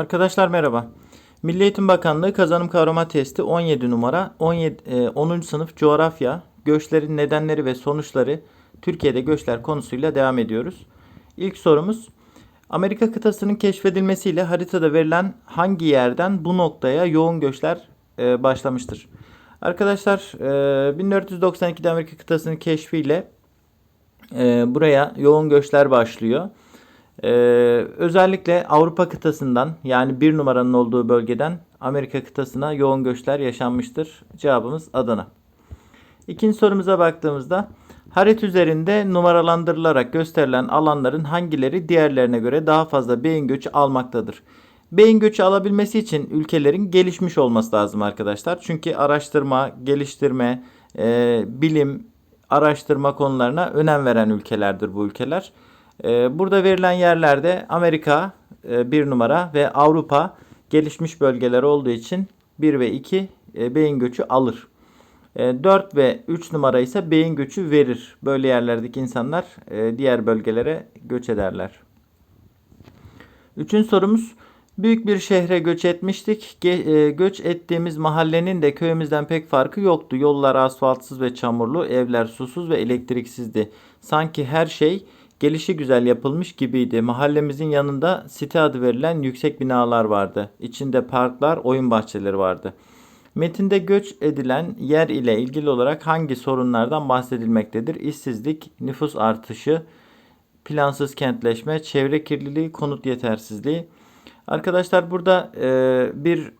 Arkadaşlar merhaba. Milli Eğitim Bakanlığı kazanım kavrama testi 17 numara 17, e, 10. sınıf coğrafya göçlerin nedenleri ve sonuçları Türkiye'de göçler konusuyla devam ediyoruz. İlk sorumuz Amerika kıtasının keşfedilmesiyle haritada verilen hangi yerden bu noktaya yoğun göçler e, başlamıştır? Arkadaşlar e, 1492'de Amerika kıtasının keşfiyle e, buraya yoğun göçler başlıyor. Ee, özellikle Avrupa kıtasından yani bir numaranın olduğu bölgeden Amerika kıtasına yoğun göçler yaşanmıştır. Cevabımız Adana. İkinci sorumuza baktığımızda harita üzerinde numaralandırılarak gösterilen alanların hangileri diğerlerine göre daha fazla beyin göçü almaktadır? Beyin göçü alabilmesi için ülkelerin gelişmiş olması lazım arkadaşlar. Çünkü araştırma, geliştirme, e, bilim, araştırma konularına önem veren ülkelerdir bu ülkeler. Ee, burada verilen yerlerde Amerika e, bir numara ve Avrupa gelişmiş bölgeler olduğu için 1 ve 2 e, beyin göçü alır. 4 e, ve 3 numara ise beyin göçü verir. Böyle yerlerdeki insanlar diğer bölgelere göç ederler. Üçüncü sorumuz. Büyük bir şehre göç etmiştik. göç ettiğimiz mahallenin de köyümüzden pek farkı yoktu. Yollar asfaltsız ve çamurlu, evler susuz ve elektriksizdi. Sanki her şey Gelişi güzel yapılmış gibiydi. Mahallemizin yanında site adı verilen yüksek binalar vardı. İçinde parklar, oyun bahçeleri vardı. Metinde göç edilen yer ile ilgili olarak hangi sorunlardan bahsedilmektedir? İşsizlik, nüfus artışı, plansız kentleşme, çevre kirliliği, konut yetersizliği. Arkadaşlar burada e, bir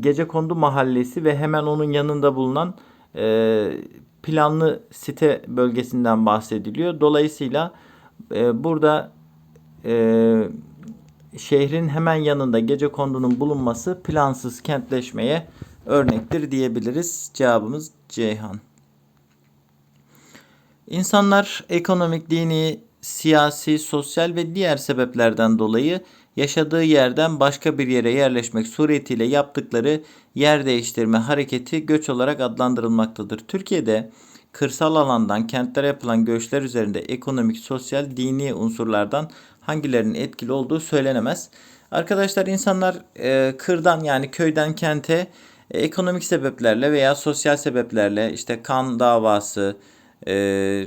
gece kondu mahallesi ve hemen onun yanında bulunan e, planlı site bölgesinden bahsediliyor. Dolayısıyla e, burada e, şehrin hemen yanında gece kondunun bulunması plansız kentleşmeye örnektir diyebiliriz. Cevabımız Ceyhan. İnsanlar ekonomik, dini, siyasi, sosyal ve diğer sebeplerden dolayı yaşadığı yerden başka bir yere yerleşmek suretiyle yaptıkları yer değiştirme hareketi göç olarak adlandırılmaktadır. Türkiye'de kırsal alandan kentlere yapılan göçler üzerinde ekonomik, sosyal, dini unsurlardan hangilerinin etkili olduğu söylenemez. Arkadaşlar insanlar e, kırdan yani köyden kente e, ekonomik sebeplerle veya sosyal sebeplerle işte kan davası e,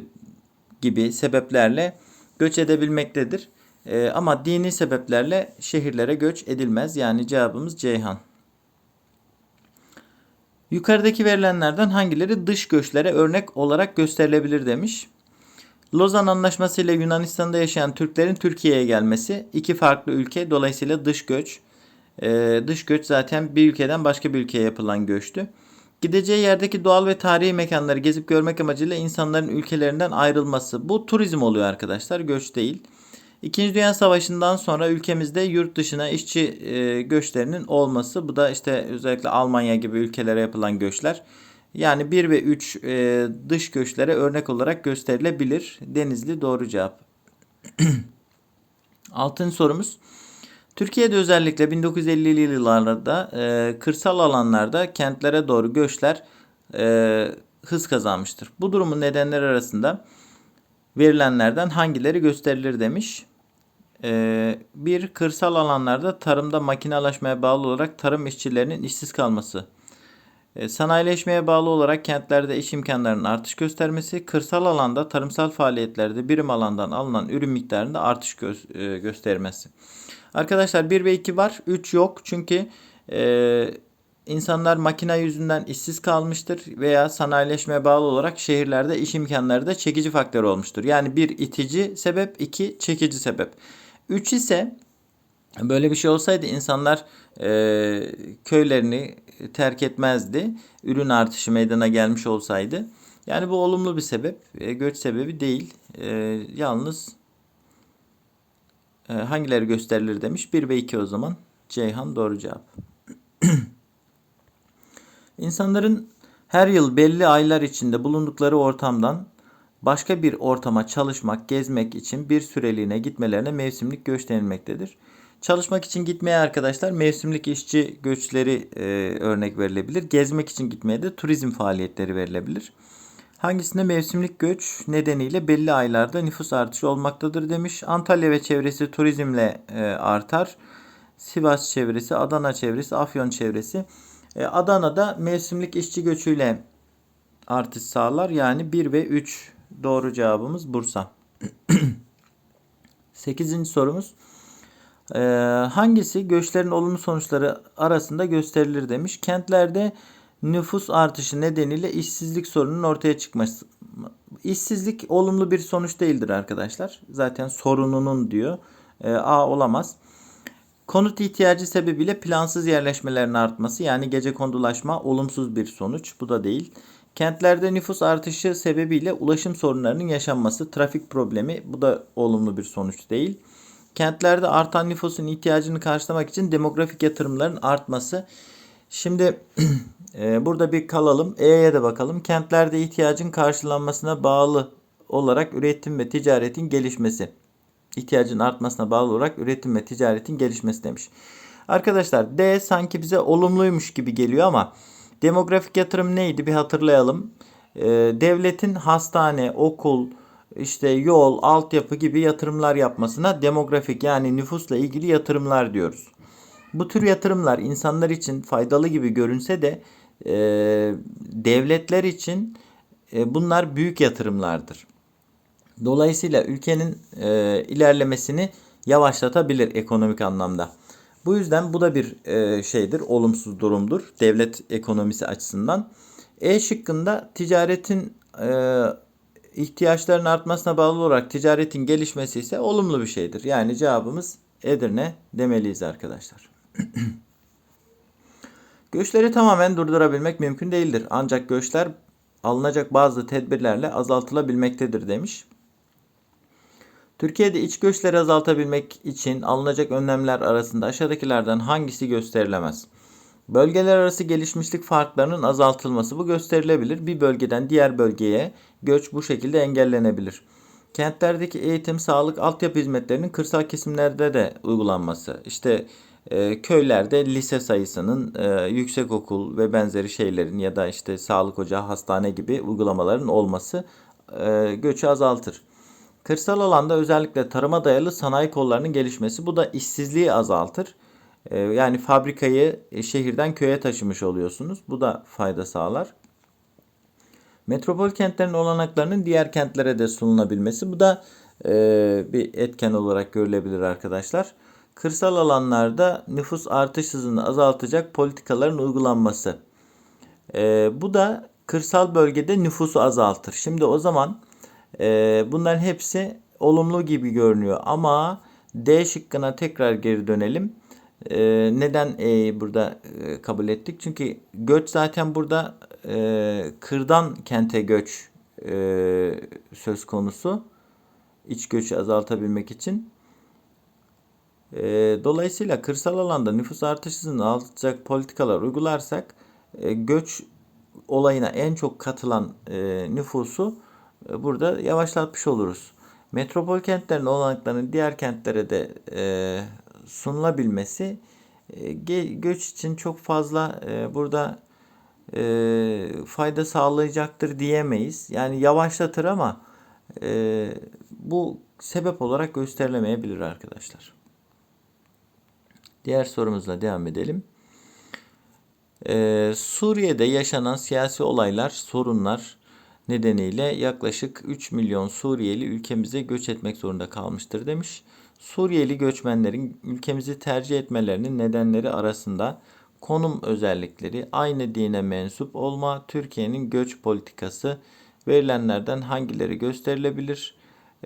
gibi sebeplerle göç edebilmektedir. E, ama dini sebeplerle şehirlere göç edilmez. Yani cevabımız Ceyhan. Yukarıdaki verilenlerden hangileri dış göçlere örnek olarak gösterilebilir demiş. Lozan Anlaşması ile Yunanistan'da yaşayan Türklerin Türkiye'ye gelmesi iki farklı ülke dolayısıyla dış göç. Ee, dış göç zaten bir ülkeden başka bir ülkeye yapılan göçtü. Gideceği yerdeki doğal ve tarihi mekanları gezip görmek amacıyla insanların ülkelerinden ayrılması. Bu turizm oluyor arkadaşlar, göç değil. İkinci Dünya Savaşı'ndan sonra ülkemizde yurt dışına işçi e, göçlerinin olması. Bu da işte özellikle Almanya gibi ülkelere yapılan göçler. Yani 1 ve 3 e, dış göçlere örnek olarak gösterilebilir. Denizli doğru cevap. Altıncı sorumuz. Türkiye'de özellikle 1950'li yıllarda e, kırsal alanlarda kentlere doğru göçler e, hız kazanmıştır. Bu durumun nedenleri arasında verilenlerden hangileri gösterilir demiş. Ee, bir kırsal alanlarda tarımda makinalaşmaya bağlı olarak tarım işçilerinin işsiz kalması. Ee, sanayileşmeye bağlı olarak kentlerde iş imkanlarının artış göstermesi, kırsal alanda tarımsal faaliyetlerde birim alandan alınan ürün miktarında artış gö- e, göstermesi. Arkadaşlar 1 ve 2 var, 3 yok çünkü e, insanlar makine yüzünden işsiz kalmıştır veya sanayileşmeye bağlı olarak şehirlerde iş imkanları da çekici faktör olmuştur. Yani bir itici sebep, iki çekici sebep. Üç ise böyle bir şey olsaydı insanlar e, köylerini terk etmezdi. Ürün artışı meydana gelmiş olsaydı. Yani bu olumlu bir sebep, e, göç sebebi değil. E, yalnız e, hangileri gösterilir demiş. 1 ve 2 o zaman. Ceyhan doğru cevap. İnsanların her yıl belli aylar içinde bulundukları ortamdan başka bir ortama çalışmak, gezmek için bir süreliğine gitmelerine mevsimlik göç denilmektedir. Çalışmak için gitmeye arkadaşlar mevsimlik işçi göçleri e, örnek verilebilir. Gezmek için gitmeye de turizm faaliyetleri verilebilir. Hangisinde mevsimlik göç nedeniyle belli aylarda nüfus artışı olmaktadır demiş. Antalya ve çevresi turizmle e, artar. Sivas çevresi, Adana çevresi, Afyon çevresi. E, Adana'da mevsimlik işçi göçüyle artış sağlar. Yani 1 ve 3 doğru cevabımız Bursa. 8. sorumuz. Ee, hangisi göçlerin olumlu sonuçları arasında gösterilir demiş. Kentlerde nüfus artışı nedeniyle işsizlik sorununun ortaya çıkması. İşsizlik olumlu bir sonuç değildir arkadaşlar. Zaten sorununun diyor. Ee, A olamaz. Konut ihtiyacı sebebiyle plansız yerleşmelerin artması yani gece kondulaşma olumsuz bir sonuç. Bu da değil. Kentlerde nüfus artışı sebebiyle ulaşım sorunlarının yaşanması, trafik problemi bu da olumlu bir sonuç değil. Kentlerde artan nüfusun ihtiyacını karşılamak için demografik yatırımların artması. Şimdi e, burada bir kalalım. E'ye de bakalım. Kentlerde ihtiyacın karşılanmasına bağlı olarak üretim ve ticaretin gelişmesi. İhtiyacın artmasına bağlı olarak üretim ve ticaretin gelişmesi demiş. Arkadaşlar D sanki bize olumluymuş gibi geliyor ama demografik yatırım neydi bir hatırlayalım. Ee, devletin hastane, okul, işte yol, altyapı gibi yatırımlar yapmasına demografik yani nüfusla ilgili yatırımlar diyoruz. Bu tür yatırımlar insanlar için faydalı gibi görünse de e, devletler için e, bunlar büyük yatırımlardır. Dolayısıyla ülkenin e, ilerlemesini yavaşlatabilir ekonomik anlamda. Bu yüzden bu da bir e, şeydir, olumsuz durumdur devlet ekonomisi açısından. E şıkkında ticaretin e, ihtiyaçların artmasına bağlı olarak ticaretin gelişmesi ise olumlu bir şeydir. Yani cevabımız Edirne demeliyiz arkadaşlar. Göçleri tamamen durdurabilmek mümkün değildir. Ancak göçler alınacak bazı tedbirlerle azaltılabilmektedir demiş. Türkiye'de iç göçleri azaltabilmek için alınacak önlemler arasında aşağıdakilerden hangisi gösterilemez? Bölgeler arası gelişmişlik farklarının azaltılması bu gösterilebilir. Bir bölgeden diğer bölgeye göç bu şekilde engellenebilir. Kentlerdeki eğitim, sağlık, altyapı hizmetlerinin kırsal kesimlerde de uygulanması. İşte e, köylerde lise sayısının e, yüksek okul ve benzeri şeylerin ya da işte sağlık ocağı, hastane gibi uygulamaların olması e, göçü azaltır. Kırsal alanda özellikle tarıma dayalı sanayi kollarının gelişmesi bu da işsizliği azaltır. Ee, yani fabrikayı e, şehirden köye taşımış oluyorsunuz. Bu da fayda sağlar. Metropol kentlerin olanaklarının diğer kentlere de sunulabilmesi bu da e, bir etken olarak görülebilir arkadaşlar. Kırsal alanlarda nüfus artış hızını azaltacak politikaların uygulanması. E, bu da kırsal bölgede nüfusu azaltır. Şimdi o zaman e, bunların hepsi olumlu gibi görünüyor ama D şıkkına tekrar geri dönelim. E, neden E'yi burada e, kabul ettik? Çünkü göç zaten burada e, kırdan kente göç e, söz konusu. İç göçü azaltabilmek için. E, dolayısıyla kırsal alanda nüfus artışını azaltacak politikalar uygularsak e, göç olayına en çok katılan e, nüfusu burada yavaşlatmış oluruz. Metropol kentlerin olanaklarının diğer kentlere de e, sunulabilmesi e, göç için çok fazla e, burada e, fayda sağlayacaktır diyemeyiz. Yani yavaşlatır ama e, bu sebep olarak gösterilemeyebilir arkadaşlar. Diğer sorumuzla devam edelim. Ee, Suriye'de yaşanan siyasi olaylar, sorunlar nedeniyle yaklaşık 3 milyon Suriyeli ülkemize göç etmek zorunda kalmıştır demiş. Suriyeli göçmenlerin ülkemizi tercih etmelerinin nedenleri arasında konum özellikleri, aynı dine mensup olma, Türkiye'nin göç politikası verilenlerden hangileri gösterilebilir?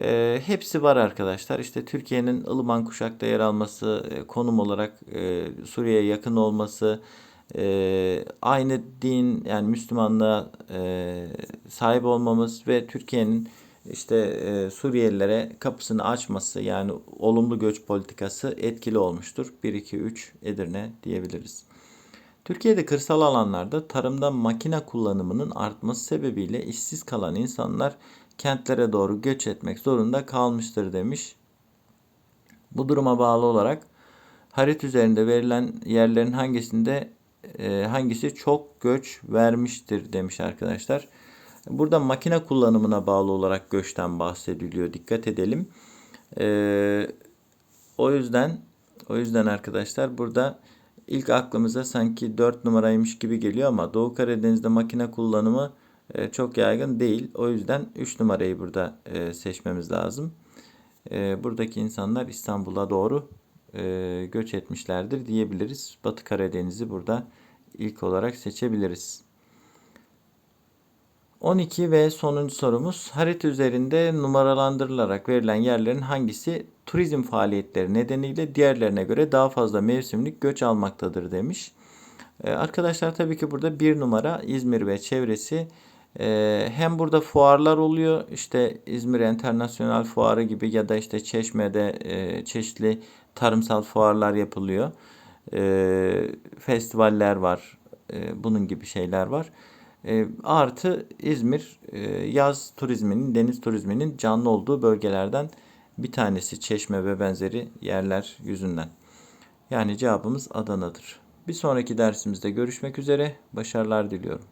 E, hepsi var arkadaşlar. İşte Türkiye'nin ılıman kuşakta yer alması, e, konum olarak e, Suriye'ye yakın olması, e, aynı din yani Müslümanlığa e, sahip olmamız ve Türkiye'nin işte e, Suriyelilere kapısını açması yani olumlu göç politikası etkili olmuştur. 1 2 3 Edirne diyebiliriz. Türkiye'de kırsal alanlarda tarımda makine kullanımının artması sebebiyle işsiz kalan insanlar kentlere doğru göç etmek zorunda kalmıştır demiş. Bu duruma bağlı olarak harit üzerinde verilen yerlerin hangisinde e, hangisi çok göç vermiştir demiş arkadaşlar. Burada makine kullanımına bağlı olarak göçten bahsediliyor. Dikkat edelim. E, o yüzden O yüzden arkadaşlar burada ilk aklımıza sanki 4 numaraymış gibi geliyor ama Doğu Karadeniz'de makine kullanımı e, çok yaygın değil. O yüzden 3 numarayı burada seçmemiz lazım. Buradaki insanlar İstanbul'a doğru e, göç etmişlerdir diyebiliriz. Batı Karadeniz'i burada ilk olarak seçebiliriz. 12 ve sonuncu sorumuz. Harita üzerinde numaralandırılarak verilen yerlerin hangisi turizm faaliyetleri nedeniyle diğerlerine göre daha fazla mevsimlik göç almaktadır demiş. Ee, arkadaşlar tabii ki burada bir numara İzmir ve çevresi. Ee, hem burada fuarlar oluyor işte İzmir Enternasyonel Fuarı gibi ya da işte Çeşme'de e, çeşitli tarımsal fuarlar yapılıyor. Ee, festivaller var. Ee, bunun gibi şeyler var. E, artı İzmir e, yaz turizminin, deniz turizminin canlı olduğu bölgelerden bir tanesi Çeşme ve benzeri yerler yüzünden. Yani cevabımız Adana'dır. Bir sonraki dersimizde görüşmek üzere. Başarılar diliyorum.